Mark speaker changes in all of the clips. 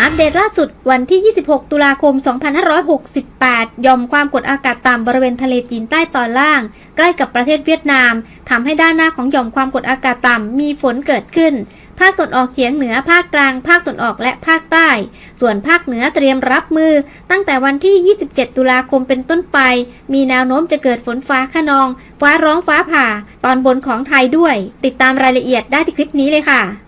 Speaker 1: อัปเดตล่าสุดวันที่ 26 ตุลาคม 2568 ยอมความกดอากาศต่ำบริเวณทะเลจีนใต้ตอนล่าง ใกล้กับประเทศเวียดนามทำให้ด้านหน้าของหย่อมความกดอากาศต่ำมีฝนเกิดขึ้น ภาคตะวันออกเฉียงเหนือ ภาคกลาง ภาคตะวันออกและภาคใต้ ส่วนภาคเหนือเตรียมรับมือ ตั้งแต่วันที่ 27 ตุลาคมเป็นต้นไป มีแนวโน้มจะเกิดฝนฟ้าขนอง ฟ้าร้องฟ้าผ่า ตอนบนของไทยด้วย ติดตามรายละเอียดได้ที่คลิปนี้เลยค่ะ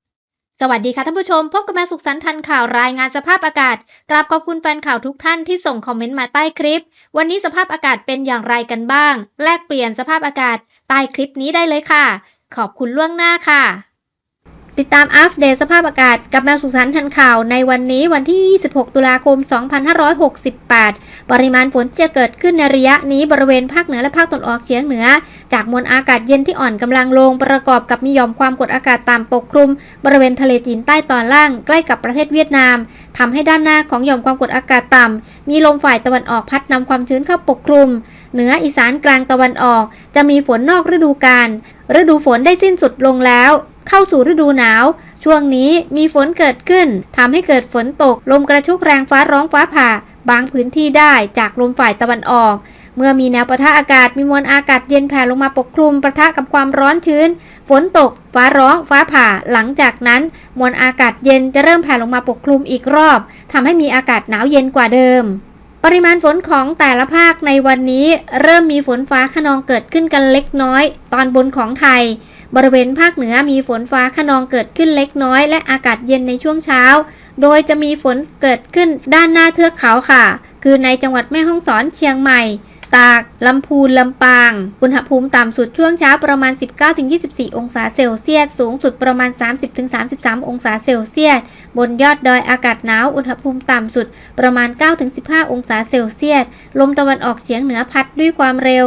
Speaker 1: สวัสดีค่ะท่านผู้ชม พบกับแม่สุขสันต์ทันข่าวรายงานสภาพอากาศ กราบขอบคุณแฟนข่าวทุกท่านที่ส่งคอมเมนต์มาใต้คลิป วันนี้สภาพอากาศเป็นอย่างไรกันบ้าง แลกเปลี่ยนสภาพอากาศใต้คลิปนี้ได้เลยค่ะ ขอบคุณล่วงหน้าค่ะ ติดตามอัปเดตสภาพอากาศกับแมวสุขสันต์ทันข่าวในวันนี้วันที่ 26 ตุลาคม 2568 ปริมาณฝนจะเกิดขึ้นในระยะนี้บริเวณภาคเหนือและภาคตะวันออกเฉียงเหนือ จากมวลอากาศเย็นที่อ่อนกำลังลงประกอบกับมีหย่อมความกดอากาศต่ำปกคลุม บริเวณทะเลจีนใต้ตอนล่างใกล้กับประเทศเวียดนามทำให้ด้านหน้าของหย่อมความกดอากาศต่ำมีลมฝ่ายตะวันออกพัดนำความชื้นเข้าปกคลุม เหนืออีสานกลางตะวันออก จะมีฝนนอกฤดูกาลฤดูฝนได้สิ้นสุดลงแล้ว เข้าสู่ฤดูหนาว ช่วงนี้มีฝนเกิดขึ้นทำให้เกิดฝนตก ลมกระชุกแรงฟ้าร้องฟ้าผ่า บางพื้นที่ได้จากลมฝ่ายตะวันออก เมื่อมีแนวปะทะอากาศมีมวลอากาศเย็นแผ่ลงมาปกคลุมปะทะกับความร้อนชื้น ฝนตก ฟ้าร้อง ฟ้าผ่า หลังจากนั้น มวลอากาศเย็นจะเริ่มแผ่ลงมาปกคลุมอีกรอบทำให้มีอากาศหนาวเย็นกว่าเดิมปริมาณฝนของแต่ละภาคในวันนี้ เริ่มมีฝนฟ้าขนองเกิดขึ้นกันเล็กน้อย ตอนบนของไทย บริเวณภาคเหนือมีฝนฟ้าขนองเกิดขึ้นเล็กน้อย และอากาศเย็นในช่วงเช้า โดยจะมีฝนเกิดขึ้นด้านหน้าเทือกเขาค่ะ คือในจังหวัดแม่ฮ่องสอนเชียงใหม่ ตาก ลำพูน ลำปาง อุณหภูมิต่ำสุดช่วงเช้าประมาณ 19-24 องศาเซลเซียส สูงสุดประมาณ 30-33 องศาเซลเซียส บนยอดดอยอากาศหนาว อุณหภูมิต่ำสุดประมาณ 9-15 องศาเซลเซียส ลมตะวันออกเฉียงเหนือพัดด้วยความเร็ว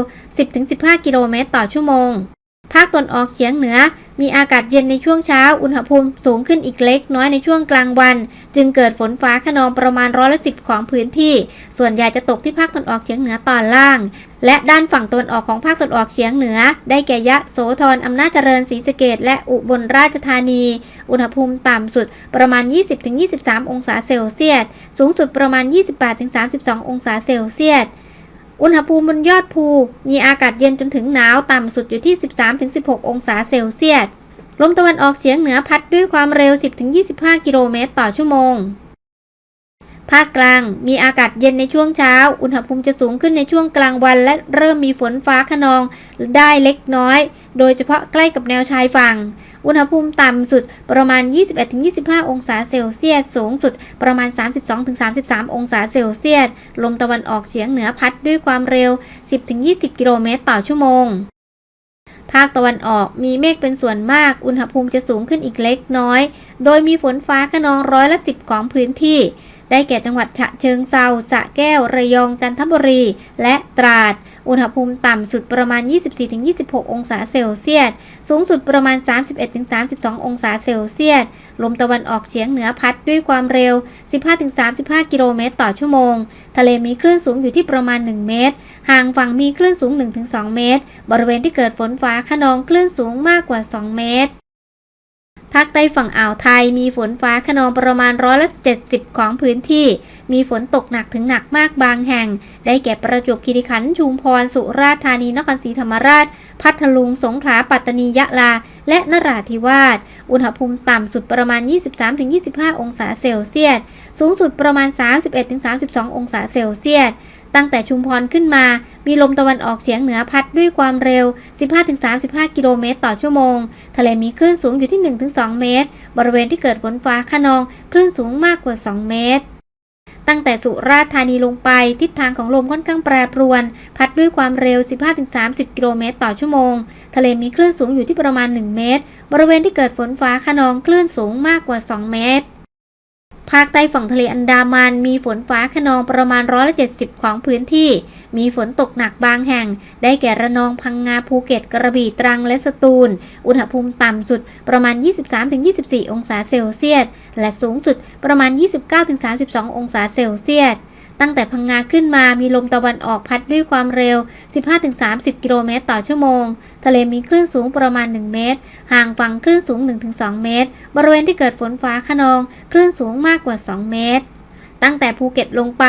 Speaker 1: 10-15 กิโลเมตรต่อชั่วโมง ภาคตนออกเฉียงเหนือ มีอากาศเย็นในช่วงเช้า อุณหภูมิสูงขึ้นอีกเล็กน้อยในช่วงกลางวัน จึงเกิดฝนฟ้าขนองประมาณร้อยละสิบของพื้นที่ ส่วนใหญ่จะตกที่ภาคตนออกเฉียงเหนือตอนล่าง และด้านฝั่งตะวันออกของภาคตะวันออกเฉียงเหนือ ได้แก่ยะโสธรอำนาจเจริญศรีสะเกดและอุบลราชธานี อุณหภูมิต่ำสุดประมาณ 20-23 องศาเซลเซียส สูงสุดประมาณ 28-32 องศาเซลเซียส อุณหภูมิบนยอดภู มีอากาศเย็นจนถึงหนาวต่ำสุดอยู่ที่ 13-16 องศาเซลเซียส ลมตะวันออกเฉียงเหนือพัดด้วยความเร็ว 10-25 กิโลเมตรต่อชั่วโมง ภาคกลางมีอากาศเย็นในช่วงเช้า อุณหภูมิจะสูงขึ้นในช่วงกลางวัน และเริ่มมีฝนฟ้าขนองได้เล็กน้อย โดยเฉพาะใกล้กับแนวชายฝั่ง อุณหภูมิต่ำสุดประมาณ 21-25 องศาเซลเซียส สูงสุดประมาณ 32-33 องศาเซลเซียส ลมตะวันออกเฉียงเหนือพัดด้วยความเร็ว 10-20 กิโลเมตรต่อชั่วโมงภาคตะวันออกมีเมฆเป็นส่วนมาก อุณหภูมิจะสูงขึ้นอีกเล็กน้อย โดยมีฝนฟ้าขนองร้อยละ10ของพื้นที่ ได้แก่จังหวัดฉะเชิงเซาสะแก้ว ระยอง จันทบุรี และตราด อุณหภูมิต่ำสุดประมาณ 24-26 องศาเซลเซียส สูงสุดประมาณ 31-32 องศาเซลเซียส ลมตะวันออกเฉียงเหนือพัดด้วยความเร็ว 15-35 กิโลเมตรต่อชั่วโมง ทะเลมีคลื่นสูงอยู่ที่ประมาณ 1 เมตร ห่างฝั่งมีคลื่นสูง 1-2 เมตร บริเวณที่เกิดฝนฟ้าขนองคลื่นสูงมากกว่า 2 เมตร ภาคใต้ฝั่งอ่าวไทยมีฝนฟ้าขนองประมาณร้อยละ70 ของพื้นที่ มีฝนตกหนักถึงหนักมากบางแห่ง ได้แก่ประจวบคีรีขันธ์ชุมพร สุราษฎร์ธานี นครศรีธรรมราช พัทลุง สงขลา ปัตตานี ยะลา และนราธิวาส อุณหภูมิต่ำสุดประมาณ 23-25 องศาเซลเซียส สูงสุดประมาณ 31-32 องศาเซลเซียส ตั้งแต่ชุมพรขึ้นมา มีลมตะวันออกเฉียงเหนือพัดด้วยความเร็ว 15-35 กิโลเมตรต่อชั่วโมง ทะเลมีคลื่นสูงอยู่ที่ 1-2 เมตร บริเวณที่เกิดฝนฟ้าขนอง คลื่นสูงมากกว่า 2 เมตรตั้งแต่สุราษฎร์ธานีลงไป ทิศทางของลมค่อนข้างแปรปรวน พัดด้วยความเร็ว 15-30 กิโลเมตรต่อชั่วโมง ทะเลมีคลื่นสูงอยู่ที่ประมาณ 1 เมตร บริเวณที่เกิดฝนฟ้าขนองคลื่นสูงมากกว่า 2 เมตร ภาคใต้ฝั่งทะเลอันดามัน มีฝนฟ้าขนองประมาณร้อยละเจ็ดสิบของพื้นที่ มีฝนตกหนักบางแห่ง ได้แก่ระนองพังงาภูเก็ตกระบี่ตรังและสตูล อุณหภูมิต่ำสุดประมาณ 23-24 องศาเซลเซียส และสูงสุดประมาณ 29-32 องศาเซลเซียส ตั้งแต่พังงาขึ้นมามีลมตะวันออกพัดด้วยความเร็ว 15-30 กิโลเมตรต่อชั่วโมง ทะเลมีคลื่นสูงประมาณ 1 เมตร ห่างฝั่งคลื่นสูง 1-2 เมตร บริเวณที่เกิดฝนฟ้าขนอง คลื่นสูงมากกว่า 2 เมตร ตั้งแต่ภูเก็ตลงไป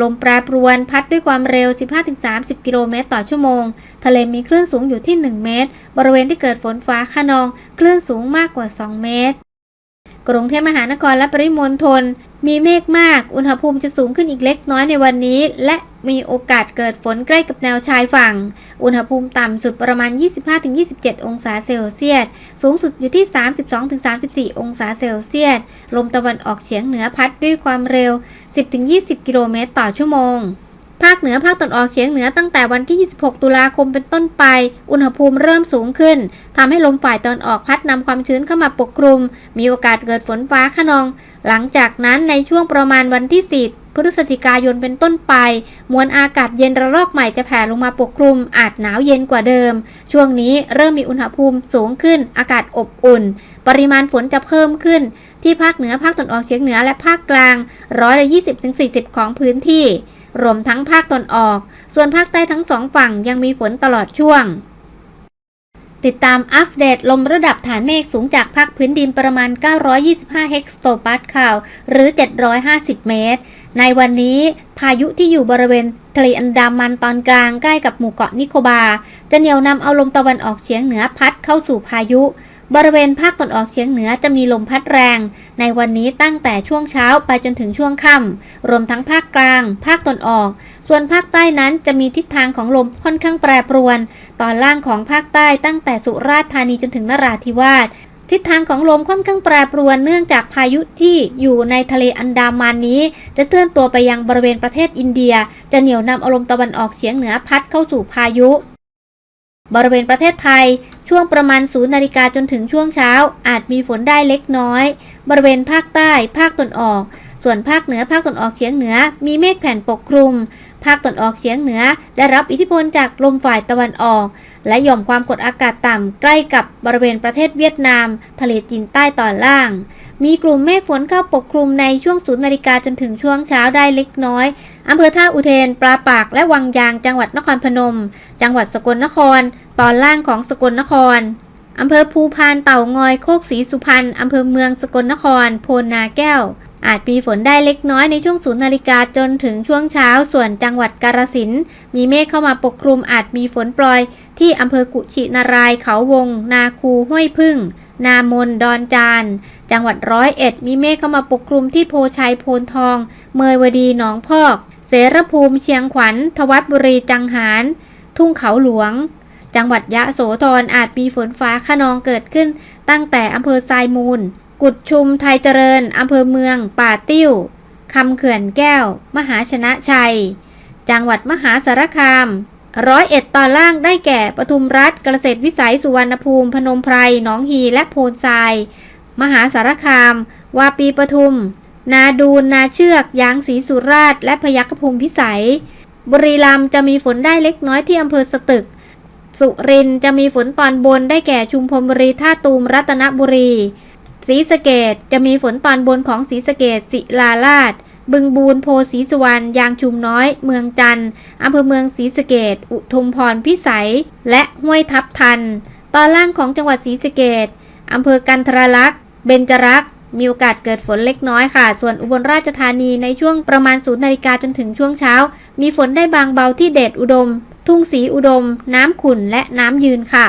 Speaker 1: ลมแปรปรวนพัดด้วยความเร็ว 15-30 กิโลเมตรต่อชั่วโมง ทะเลมีคลื่นสูงอยู่ที่ 1 เมตร บริเวณที่เกิดฝนฟ้าขนอง คลื่นสูงมากกว่า 2 เมตรกรุงเทพมหานครและปริมณฑล มีเมฆมาก อุณหภูมิจะสูงขึ้นอีกเล็กน้อยในวันนี้ และมีโอกาสเกิดฝนใกล้กับแนวชายฝั่ง อุณหภูมิต่ำสุดประมาณ 25-27 องศาเซลเซียส สูงสุดอยู่ที่ 32-34 องศาเซลเซียส ลมตะวันออกเฉียงเหนือพัดด้วยความเร็ว 10-20 กิโลเมตรต่อชั่วโมง ภาคเหนือภาคตะวันออกเฉียงเหนือตั้งแต่วันที่ 26 ตุลาคมเป็นต้นไป อุณหภูมิเริ่มสูงขึ้นทำให้ลมฝ่ายตะวันออกพัดนำความชื้นเข้ามาปกคลุม มีโอกาสเกิดฝนฟ้าขนอง หลังจากนั้นในช่วงประมาณวันที่4พฤศจิกายนเป็นต้นไป มวลอากาศเย็นระลอกใหม่จะแผ่ลงมาปกคลุม อาจหนาวเย็นกว่าเดิม ช่วงนี้เริ่มมีอุณหภูมิสูงขึ้น อากาศอบอุ่น ปริมาณฝนจะเพิ่มขึ้น ที่ภาคเหนือภาคตะวันออกเฉียงเหนือและภาคกลางร้อยละ20-40 ของพื้นที่ รวมทั้งภาคตนออก ส่วนภาคใต้ทั้งสองฝั่งยังมีฝนตลอดช่วง ติดตามอัปเดตลมระดับฐานเมฆสูงจากภาคพื้นดินประมาณ 925 เฮกโตปาสคาล หรือ 750 เมตร ในวันนี้พายุที่อยู่บริเวณทะเลอันดามันตอนกลางใกล้กับหมู่เกาะนิโคบา จะเหนี่ยวนำเอาลมตะวันออกเฉียงเหนือพัดเข้าสู่พายุ บริเวณภาคตะวันออกเฉียงเหนือจะมีลมพัดแรง ในวันนี้ตั้งแต่ช่วงเช้าไปจนถึงช่วงค่ำรวมทั้งภาคกลาง ภาคตะวันออก ส่วนภาคใต้นั้นจะมีทิศทางของลมค่อนข้างแปรปรวน ตอนล่างของภาคใต้ตั้งแต่สุราษฎร์ธานีจนถึงนราธิวาสทิศทางของลมค่อนข้างแปรปรวนเนื่องจากพายุที่อยู่ในทะเลอันดามันนี้ จะเคลื่อนตัวไปยังบริเวณประเทศอินเดีย จะเหนี่ยวนำอาลมณ์ตะวันออกเฉียงเหนือพัดเข้าสู่พายุ บริเวณประเทศไทย ช่วงประมาณศูนย์นาฬิกาจนถึงช่วงเช้า อาจมีฝนได้เล็กน้อย บริเวณภาคใต้ ภาคตะวันออก ส่วนภาคเหนือภาคตะวันออกเฉียงเหนือ มีเมฆแผ่นปกคลุม ภาคตะวันออกเฉียงเหนือ ได้รับอิทธิพลจากลมฝ่ายตะวันออก และหย่อมความกดอากาศต่ำใกล้กับบริเวณประเทศเวียดนาม ทะเลจีนใต้ตอนล่าง มีกลุ่มเมฆฝนเข้าปกคลุมในช่วงศูนย์นาฬิกาจนถึงช่วงเช้าได้เล็กน้อยอำเภอท่าอุเทนปลาปาก และวังยาง จังหวัดนครพนม จังหวัดสกลนคร ตอนล่างของสกลนครอำเภอภูพานเต่างอยโคกศรีสุพรรณอำเภอเมืองสกลนคร โพนนาแก้ว อาจมีฝนได้เล็กน้อยในช่วงศูนย์นาฬิกาจนถึงช่วงเช้า ส่วนจังหวัดกาฬสินธุ์มีเมฆเข้ามาปกคลุมอาจมีฝนปล่อย ที่อำเภอกุชินารายเขาวง นาคูห้วยพึ่ง นามนดอนจาน จังหวัดร้อยเอ็ด มีเมฆเข้ามาปกคลุมที่โพชัยโพนทอง เมยวดีหนองพอก เสรภูมิเชียงขวัญ ทวัดบุรีจังหาร ทุ่งเขาหลวง จังหวัดยะโสธรอาจมีฝนฟ้าขนองเกิดขึ้น ตั้งแต่อำเภอทรายมูล กุดชุมไทยเจริญอำเภอเมือง ป่าติ้วคำเขื่อนแก้ว มหาชนะชัย จังหวัดมหาสารคาม ร้อยเอ็ดตอนล่างได้แก่ปทุมรัฐเกษตรวิสัยสุวรรณภูมิ พนมไพรหนองฮีและโพนทราย มหาสารคาม วาปีปทุม นาดูนนาเชือก ยางศรีสุราษฎร์และพยัคฆภูมิพิสัย บุรีรัมย์จะมีฝนได้เล็กน้อยที่อำเภอสตึก สุรินทร์จะมีฝนตอนบนได้แก่ชุมพลบุรีท่าตูมรัตนบุรีศรีสะเกดจะมีฝนตอนบนของศรีสะเกดศิลาลาด บึงบูนโพศรีสุวรรณยางชุมน้อย เมืองจันทร์อำเภอเมืองศรีสะเกดอุทุมพรพิสัย และห้วยทับทัน ตอนล่างของจังหวัดศรีสะเกดอำเภอกันทรลักษ์เบญจรักษ์มีโอกาสเกิดฝนเล็กน้อยค่ะ ส่วนอุบลราชธานีในช่วงประมาณศูนย์นาฬิกาจนถึงช่วงเช้า มีฝนได้บางเบาที่เดชอุดม ทุ่งสีอุดม น้ำขุ่นและน้ำยืนค่ะ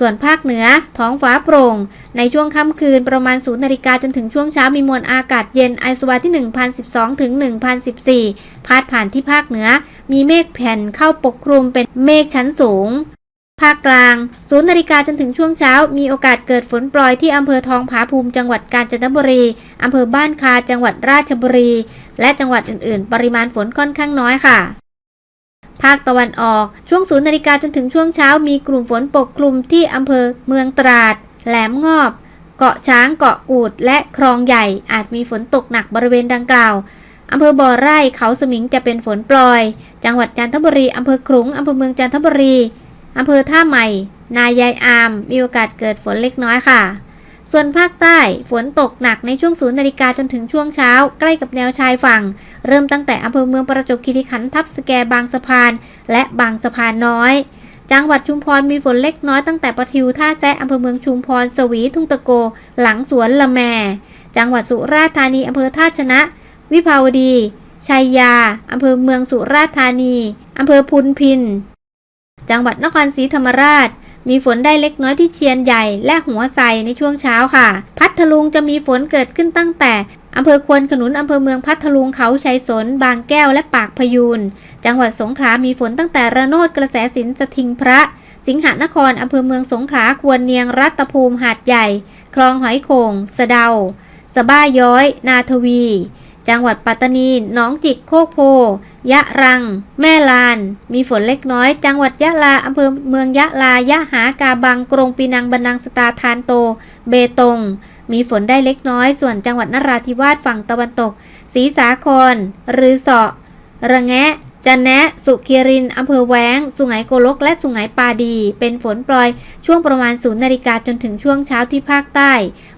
Speaker 1: ส่วนภาคเหนือท้องฟ้าโปร่ง ในช่วงค่ำคืนประมาณศูนาฬิกาจนถึงช่วงเช้ามีมวลอากาศเย็นไอสวาที่ 1012 ถึง 1014 พาดผ่านที่ภาคเหนือ มีเมฆแผ่นเข้าปกคลุมเป็นเมฆชั้นสูง ภาคกลางศูนาฬิกาจนถึงช่วงเช้า มีโอกาสเกิดฝนโปรยที่อำเภอทองผาภูมิจังหวัดกาญจนบุรีอำเภอบ้านคาจังหวัดราชบุรี และจังหวัดอื่น ๆ ปริมาณฝนค่อนข้างน้อยค่ะ ภาคตะวันออก ช่วงศูนย์นาฬิกาจนถึงช่วงเช้ามีกลุ่มฝนปกคลุมที่อำเภอเมืองตราด แหลมงอบ เกาะช้างเกาะกูด และคลองใหญ่ อาจมีฝนตกหนักบริเวณดังกล่าวอำเภอบ่อไร่เขาสมิงจะเป็นฝนปลอย จังหวัดจันทบุรีอำเภอขลุงอำเภอเมืองจันทบุรีอำเภอท่าใหม่ นายายอาม มีโอกาสเกิดฝนเล็กน้อยค่ะ ส่วนภาคใต้ฝนตกหนักในช่วงศูนย์นาฬิกาจนถึงช่วงเช้า ใกล้กับแนวชายฝั่ง เริ่มตั้งแต่อำเภอเมืองประจวบคีรีขันธ์ทับสแกบางสะพาน และบางสะพานน้อย จังหวัดชุมพรมีฝนเล็กน้อยตั้งแต่ประทิวท่าแซะอำเภอเมืองชุมพร สวีทุ่งตะโก หลังสวนละแม จังหวัดสุราษฎร์ธานีอำเภอท่าชนะ วิภาวดีชัยยาอำเภอเมืองสุราษฎร์ธานีอำเภอพุนพิน จังหวัดนครศรีธรรมราช มีฝนได้เล็กน้อยที่เชียนใหญ่และหัวไซในช่วงเช้าค่ะ พัทลุงจะมีฝนเกิดขึ้นตั้งแต่อำเภอควนขนุนอำเภอเมืองพัทลุงเขาชัยสน บางแก้วและปากพยูน จังหวัดสงขลามีฝนตั้งแต่ระโนดกระแสสินสถิงพระ สิงหนครอำเภอเมืองสงขลาควรเนียงรัตภูมิหาดใหญ่ คลองหอยโขงสะเดาสะบ้าย้อย นาทวี จังหวัดปัตตานีหนองจิกโคกโพ ยะรัง แม่ลาน มีฝนเล็กน้อย จังหวัดยะลาอำเภอเมืองยะลายะหากาบังกรงปีนังบันนังสตาทานโต เบตง มีฝนได้เล็กน้อย ส่วนจังหวัดนราธิวาสฝั่งตะวันตก ศรีสาครรือเสาะระแงะ จันแนะสุขีรินอำเภอแวงสุไหงโกลก และสุไหงปาดี เป็นฝนปล่อยช่วงประมาณศูนย์นาฬิกาจนถึงช่วงเช้าที่ภาคใต้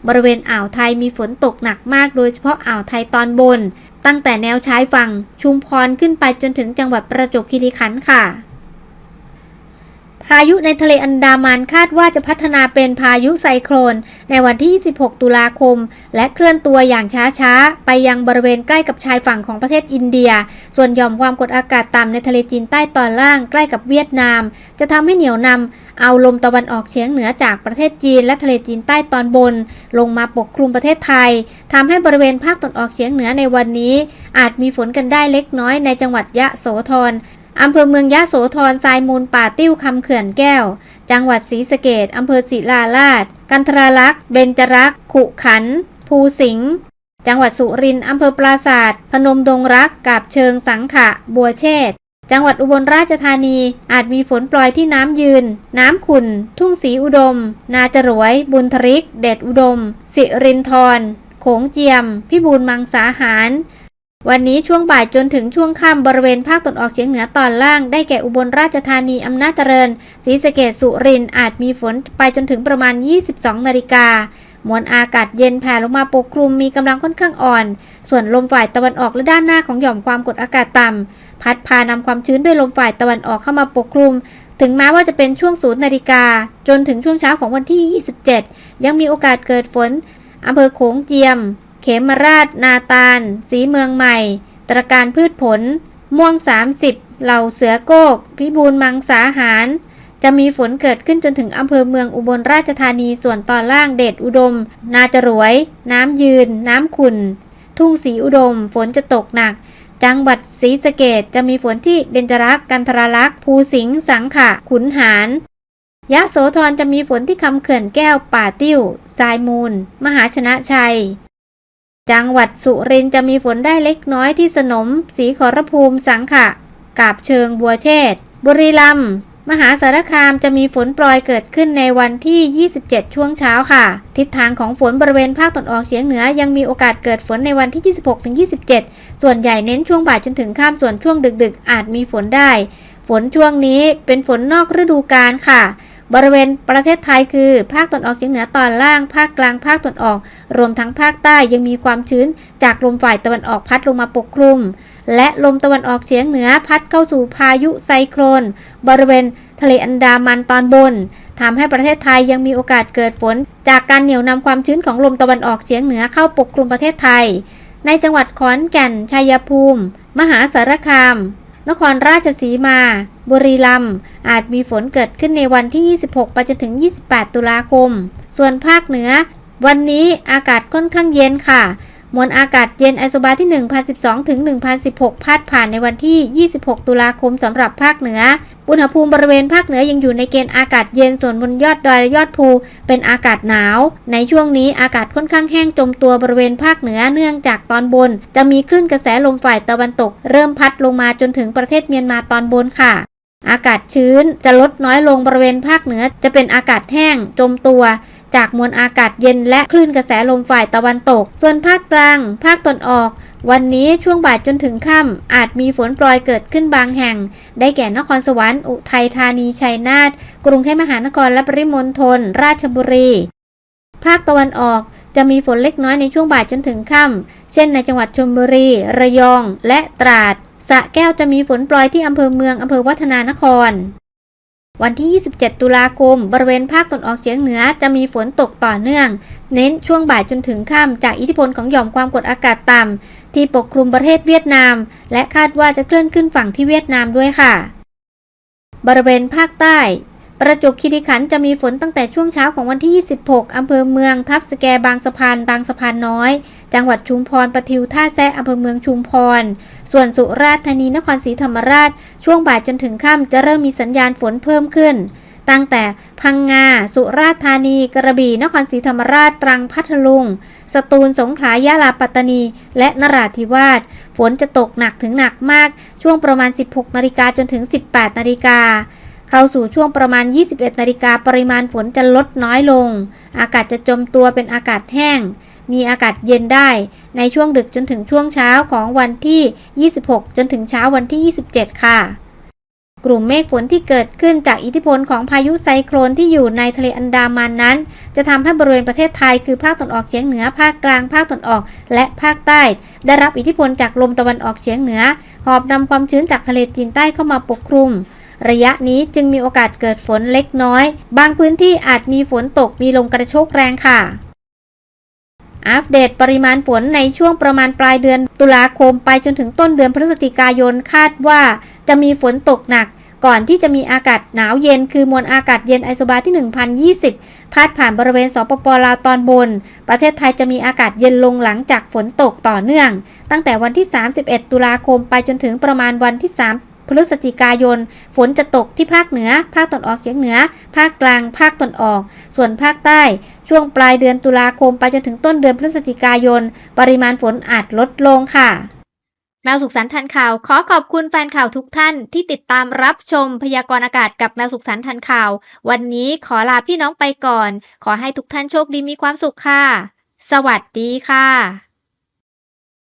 Speaker 1: บริเวณอ่าวไทยมีฝนตกหนักมากโดยเฉพาะอ่าวไทยตอนบน ตั้งแต่แนวชายฝั่งชุมพรขึ้นไปจนถึงจังหวัดประจวบคีรีขันธ์ค่ะ พายุในทะเลอันดามันคาดว่าจะพัฒนาเป็นพายุไซโครนในวันที่ 26 ตุลาคม และเคลื่อนตัวอย่างช้าๆ ไปยังบริเวณใกล้กับชายฝั่งของประเทศอินเดีย ส่วนหย่อมความกดอากาศต่ำในทะเลจีนใต้ตอนล่างใกล้กับเวียดนาม จะทำให้เหนียวนำเอาลมตะวันออกเฉียงเหนือจากประเทศจีน และทะเลจีนใต้ตอนบน ลงมาปกคลุมประเทศไทยทำให้บริเวณภาคตะวันออกเฉียงเหนือในวันนี้ อาจมีฝนกันได้เล็กน้อยในจังหวัดยะโสธร อำเภอเมืองยะโสธรทรายมูลป่าติ้วคำเขื่อนแก้ว จังหวัดศรีสะเกดอำเภอศิลาลาด กันทราลักษ์ เบญจรักษ์ ขุขัน ภูสิงห์ จังหวัดสุรินทร์อำเภอปราศาสตร์พนมดงรัก กาบเชิงสังขะ บัวเชษฐ์จังหวัดอุบลราชธานี อาจมีฝนปล่อยที่น้ำยืน น้ำขุ่นทุ่งสีอุดม นาจรวย บุญทริก เดชอุดม สิรินทรโขงเจียม พิบูลมังสาหาร วันนี้ช่วงบ่ายจนถึงช่วงค่ำบริเวณภาคตะวันออกเฉียงเหนือตอนล่าง ได้แก่อุบลราชธานีอำนาจเจริญศรีสะเกดสุรินท์อาจมีฝนไปจนถึงประมาณ 22 นาฬิกามวลอากาศเย็นแผ่ลงมาปกคลุมมีกำลังค่อนข้างอ่อน ส่วนลมฝ่ายตะวันออกและด้านหน้าของหย่อมความกดอากาศต่ำพัดพานำความชื้นด้วยลมฝ่ายตะวันออกเข้ามาปกคลุม ถึงแม้ว่าจะเป็นช่วงศูนย์นาฬิกา จนถึงช่วงเช้าของวันที่ 27 ยังมีโอกาสเกิดฝนอำเภอโขงเจียม เขมราชนาตาล สีเมืองใหม่ ตรการพืชผล ม่วง 30 เหล่าเสือโกก พิบูลมังสาหาร จะมีฝนเกิดขึ้นจนถึงอำเภอเมืองอุบลราชธานีส่วนตอนล่างเดชอุดม นาจรวย น้ำยืน น้ำขุนทุ่งสีอุดม ฝนจะตกหนัก จังหวัดศรีสะเกดจะมีฝนที่เบญจรักษ์กันทราลักษ์ภูสิงห์สังขะ ขุนหารยะโสธรจะมีฝนที่คำเขื่อนแก้วป่าติ้วทรายมูล มหาชนะชัย จังหวัดสุรินทร์จะมีฝนได้เล็กน้อยที่สนม สีขอรภูมิสังขะกาบเชิงบัวเชษบุรีรัมย์มหาสารคามจะมีฝนโปรยเกิดขึ้นในวันที่ 27 ช่วงเช้าค่ะ ทิศทางของฝนบริเวณภาคตะวันออกเฉียงเหนือยังมีโอกาสเกิดฝนในวันที่ 26-27 ส่วนใหญ่เน้นช่วงบ่ายจนถึงข้ามส่วนช่วงดึกๆ อาจมีฝนได้ ฝนช่วงนี้เป็นฝนนอกฤดูกาลค่ะ บริเวณประเทศไทยคือ ภาคตะวันออกเฉียงเหนือตอนล่าง ภาคกลาง ภาคตะวันออก รวมทั้งภาคใต้ยังมีความชื้น จากลมฝ่ายตะวันออกพัดลงมาปกคลุม และลมตะวันออกเฉียงเหนือพัดเข้าสู่พายุไซโครน บริเวณทะเลอันดามันตอนบนทำให้ประเทศไทยยังมีโอกาสเกิดฝน จากการเหนี่ยวนำความชื้นของลมตะวันออกเฉียงเหนือเข้าปกคลุมประเทศไทย ในจังหวัดขอนแก่น ชัยภูมิ มหาสารคาม นครราชสีมา บุรีรัมย์อาจมีฝนเกิดขึ้นในวันที่ 26 ไปจนถึง 28 ตุลาคม ส่วนภาคเหนือ วันนี้อากาศค่อนข้างเย็นค่ะ มวลอากาศเย็นไอโซบาที่ 1012 ถึง 1016พาดผ่านในวันที่ 26 ตุลาคมสำหรับภาคเหนือ อุณหภูมิบริเวณภาคเหนือยังอยู่ในเกณฑ์อากาศเย็น ส่วนบนยอดดอยและยอดภู เป็นอากาศหนาว ในช่วงนี้อากาศค่อนข้างแห้งจมตัวบริเวณภาคเหนือเนื่องจากตอนบน จะมีคลื่นกระแสลมฝ่ายตะวันตก เริ่มพัดลงมาจนถึงประเทศเมียนมาตอนบนค่ะ อากาศชื้นจะลดน้อยลงบริเวณภาคเหนือ จะเป็นอากาศแห้ง จมตัวจากมวลอากาศเย็นและคลื่นกระแสลมฝ่ายตะวันตก ส่วนภาคกลาง ภาคตนออก วันนี้ช่วงบ่ายจนถึงค่ำอาจมีฝนโปรยเกิดขึ้นบางแห่ง ได้แก่นครสวรรค์ อุทัยธานี ชัยนาท กรุงเทพมหานคร และปริมณฑล ราชบุรี ภาคตะวันออกจะมีฝนเล็กน้อยในช่วงบ่ายจนถึงค่ำเช่นในจังหวัดชลบุรี ระยอง และตราด สะแก้วจะมีฝนโปรยที่อำเภอเมืองอำเภอวัฒนานคร วันที่ 27 ตุลาคม บริเวณภาคตะวันออกเฉียงเหนือจะมีฝนตกต่อเนื่อง เน้นช่วงบ่ายจนถึงค่ำจากอิทธิพลของหย่อมความกดอากาศต่ำที่ปกคลุมประเทศเวียดนาม และคาดว่าจะเคลื่อนขึ้นฝั่งที่เวียดนามด้วยค่ะ บริเวณภาคใต้ ประจวบคีรีขันธ์จะมีฝนตั้งแต่ช่วงเช้าของวันที่ 26 อำเภอเมือง ทับสแกบางสะพาน บางสะพานน้อย จังหวัดชุมพรปทิวท่าแซะอำเภอเมืองชุมพร ส่วนสุราษฎร์ธานีนครศรีธรรมราช ช่วงบ่ายจนถึงค่ำจะเริ่มมีสัญญาณฝนเพิ่มขึ้น ตั้งแต่พังงา สุราษฎร์ธานี กระบี่ นครศรีธรรมราช ตรัง พัทลุง สตูล สงขลา ยะลา ปัตตานี และนราธิวาส ฝนจะตกหนักถึงหนักมาก ช่วงประมาณ 16 นาฬิกาจนถึง 18 นาฬิกา เข้าสู่ช่วงประมาณ 21 นาฬิกาปริมาณฝนจะลดน้อยลง อากาศจะจมตัวเป็นอากาศแห้ง มีอากาศเย็นได้ ในช่วงดึกจนถึงช่วงเช้าของวันที่ 26 จนถึงเช้าวันที่ 27 ค่ะ กลุ่มเมฆฝนที่เกิดขึ้นจากอิทธิพลของพายุไซโครนที่อยู่ในทะเลอันดามันนั้น จะทำให้บริเวณประเทศไทยคือภาคตะวันออกเฉียงเหนือ ภาคกลาง ภาคตะวันออก และภาคใต้ ได้รับอิทธิพลจากลมตะวันออกเฉียงเหนือ หอบนำความชื้นจากทะเลจีนใต้เข้ามาปกคลุม ระยะนี้จึงมีโอกาสเกิดฝนเล็กน้อย บางพื้นที่อาจมีฝนตกมีลมกระโชกแรงค่ะ อัปเดตปริมาณฝนในช่วงประมาณปลายเดือนตุลาคมไปจนถึงต้นเดือนพฤศจิกายนคาดว่า จะมีฝนตกหนักก่อนที่จะมีอากาศหนาวเย็นคือมวลอากาศเย็นไอโซบาที่ 1020พาดผ่านบริเวณสปปลาวตอนบน ประเทศไทยจะมีอากาศเย็นลงหลังจากฝนตกต่อเนื่อง ตั้งแต่วันที่ 31 ตุลาคมไปจนถึงประมาณวันที่ 3 พฤศจิกายน ฝนจะตกที่ภาคเหนือ ภาคตะวันออกเฉียงเหนือ ภาคกลาง ภาคตะวันออก ส่วนภาคใต้ ช่วงปลายเดือนตุลาคมไปจนถึงต้นเดือนพฤศจิกายน ปริมาณฝนอาจลดลงค่ะแมวสุขสันต์ทันข่าว ขอขอบคุณแฟนข่าวทุกท่านที่ติดตามรับชมพยากรณ์อากาศกับแมวสุขสันต์ทันข่าว วันนี้ขอลาพี่น้องไปก่อน ขอให้ทุกท่านโชคดีมีความสุขค่ะ สวัสดีค่ะ